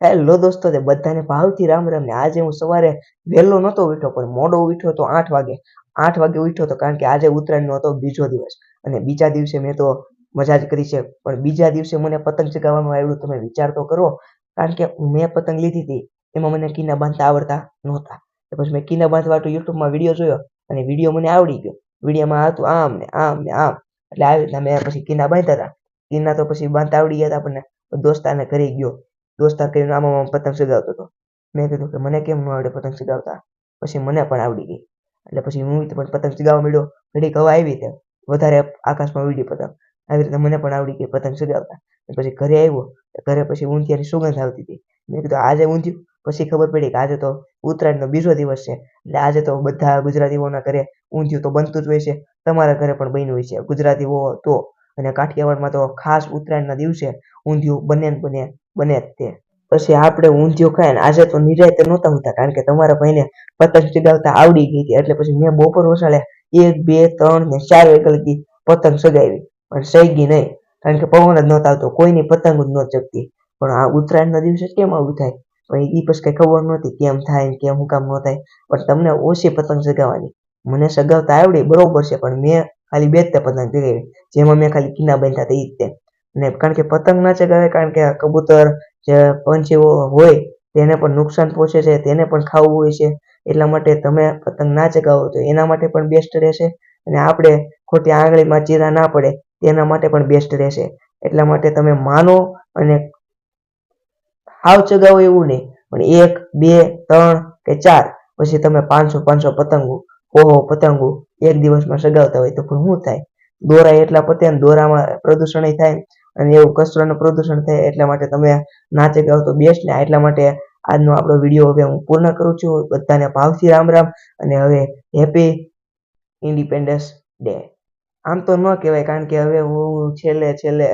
Hello દોસ્તો, તે બધાને ભાવથી રામ રામ ને આજે હું સવારે વહેલો નહોતો ઉઠ્યો, પણ મોડો ઉઠ્યો તો આઠ વાગે. આઠ વાગે ઉઠ્યો તો કારણ કે આજે ઉત્તરાયણનો હતો બીજો દિવસ. અને બીજા દિવસે મેં તો મજા જ કરી છે, પણ બીજા દિવસે મને પતંગ ચગાવવાનું આવ્યું, તમે વિચાર તો કરો. કારણ કે મેં પતંગ લીધી હતી, એમાં મને કીના બાંધતા આવડતા નહોતા. પછી મેં કીના બાંધવા તો યુટ્યુબમાં વીડિયો જોયો, અને વીડિયો મને આવડી ગયો. વિડીયોમાં હતું આમ ને આમ ને આમ. એટલે આવી રીતના મેં પછી કીના બાંધ્યા હતા. કીના તો પછી બાંધતા આવડી ગયા હતા આપણને દોસ્તાને ઘરે ગયો. દોસ્તાર કરીને આમ પતંગ ચગાવતો હતો. મેં કીધું કે મને કેમ ન આવડે પતંગ ચગાવતા? પછી મને પણ આવડી ગઈ. એટલે પછી હું પણ પતંગ ચગાવવા માંડ્યો. ઘડીક હવા આવી તે વધારે આકાશમાં ઉડી પતંગ. આવી રીતે મને પણ આવડી ગઈ પતંગ ચગાવતા. પછી ઘરે આવ્યો. ઘરે પછી ઊંધિયાની સુગંધ આવતી હતી. મેં કીધું આજે ઊંધિયું? પછી ખબર પડી કે આજે તો ઉત્તરાયણનો બીજો દિવસ છે. એટલે આજે તો બધા ગુજરાતીઓના ઘરે ઊંધિયું તો બનતું જ હોય છે. તમારા ઘરે પણ બન્યું હોય છે. ગુજરાતીઓ તો અને કાઠિયાવાડમાં તો ખાસ ઉત્તરાયણના દિવસે ઊંધિયું બને ને બને બને તે. પછી આપણે ઊંધિયું ખાય ને આજે તો નિરાયતે નહોતા હોતા કારણ કે તમારા ભાઈને પતંગ ચગાવતા આવડી ગઈ હતી. એટલે પછી મેં બપોર વસાડે એક, બે, ત્રણ ને ચાર વાગ્યા પતંગ ચગાવી પણ સહી નહીં, કારણ કે પવન જ નહોતો આવતો. કોઈની પતંગ જ ન ચગતી. પણ આ ઉત્તરાયણના દિવસે કેમ આવું થાય? પણ એ પછી કઈ ખબર નહોતી કેમ થાય કેમ હું કામ ન થાય. પણ તમને ઓછી પતંગ ચગાવવાની મને સગાવતા આવડી બરોબર છે, પણ મેં ખાલી બે જ તે પતંગ ચગાવી જેમાં મેં ખાલી કિના બાંધ્યા હતા એ જ તે. ને કારણ કે પતંગ ના ચગાવે, કારણ કે કબૂતર જે પંછીઓ હોય, તેને પણ નુકસાન પહોંચે છે, તેને પણ ખાવું હોય છે. એટલા માટે તમે પતંગ ના ચગાવો તો એના માટે પણ બેસ્ટ રહેશે અને આપણે ખોટી આંગળીમાં ચીરા ના પડે, તેના માટે પણ બેસ્ટ રહેશે. એટલા માટે તમે માનો અને હાવ ચગાવો એવું નહીં, પણ એક, બે, ત્રણ કે ચાર, પછી તમે પાંચસો પાંચસો પતંગો, ઓહો, પતંગો એક દિવસમાં સગાવતા હોય તો પણ શું થાય? દોરા એટલા પતે દોરામાં પ્રદૂષણ થાય. અને એવું કચરાનું પ્રદૂષણ થાય એટલા માટે તમે નાચે ગાવ તો બેસ્ટ ને એટલા માટે આજનો આપણો વીડિયો હવે હું પૂર્ણ કરું છું. બધાને ભાવથી રામ રામ અને હવે હેપી ઇન્ડિપેન્ડન્સ ડે. આમ તો ન કહેવાય કારણ કે હવે હું છેલ્લે છેલ્લે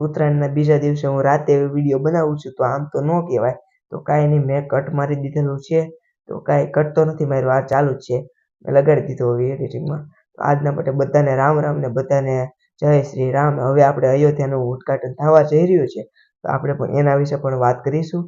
ઉત્તરાયણના બીજા દિવસે હું રાતે વીડિયો બનાવું છું તો આમ તો ન કહેવાય. તો કાંઈ નહીં, મેં કટ મારી દીધેલું છે. તો કાંઈ કટ તો નથી માર્યું, આ ચાલુ જ છે. મેં લગાડી દીધો હવે એડિટિંગમાં તો આજના માટે બધાને રામ રામ ને બધાને જય શ્રી રામ. હવે આપણે અયોધ્યાનું ઉદ્ઘાટન થવા જઈ રહ્યું છે. તો આપણે પણ એના વિશે પણ વાત કરીશું.